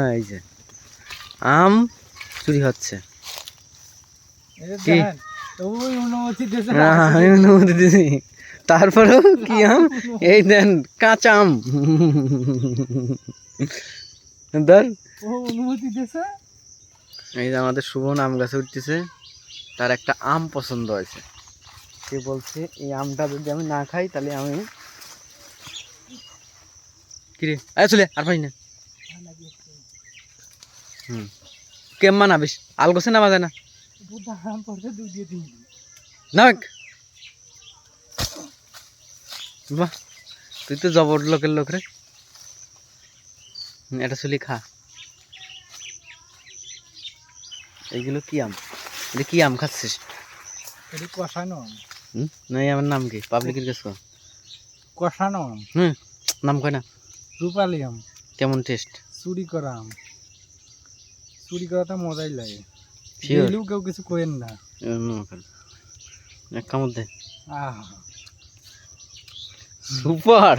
এই যে আম চুরি হচ্ছে। কি? অনুমতি দিছি তারপরেও কি আম? এই দেন কাঁচা আম। ধর। এই যে আমাদের শুভ আম গাছে উঠতেছে তার একটা আম পছন্দ হয়েছে। সে বলছে এই আমটা যদি আমি না খাই তাহলে আমি কিরে আয় চলে আর পাই না। হুম। কেম্মা না বেশ আলগোছে না বাজে না? দুধ আরাম পড়ছে দুধ দিয়ে দিন না বাহ তুই তো জবর লোকের লোক রে। এটা চুলি খা। এইগুলো কি আম? এটা কি আম খাচ্ছিস? এটি কষানো আম। নাই আমার নাম কি? পাবলিকের কাছে। কষানো আম। হুম নাম কয় না। রূপালি আম। কেমন টেস্ট চুরি করা আম। চুরি করাটা মজাই লাগে. দিলেও কেউ কিছু করেন না। এক কামড় দে। আহ। সুপার।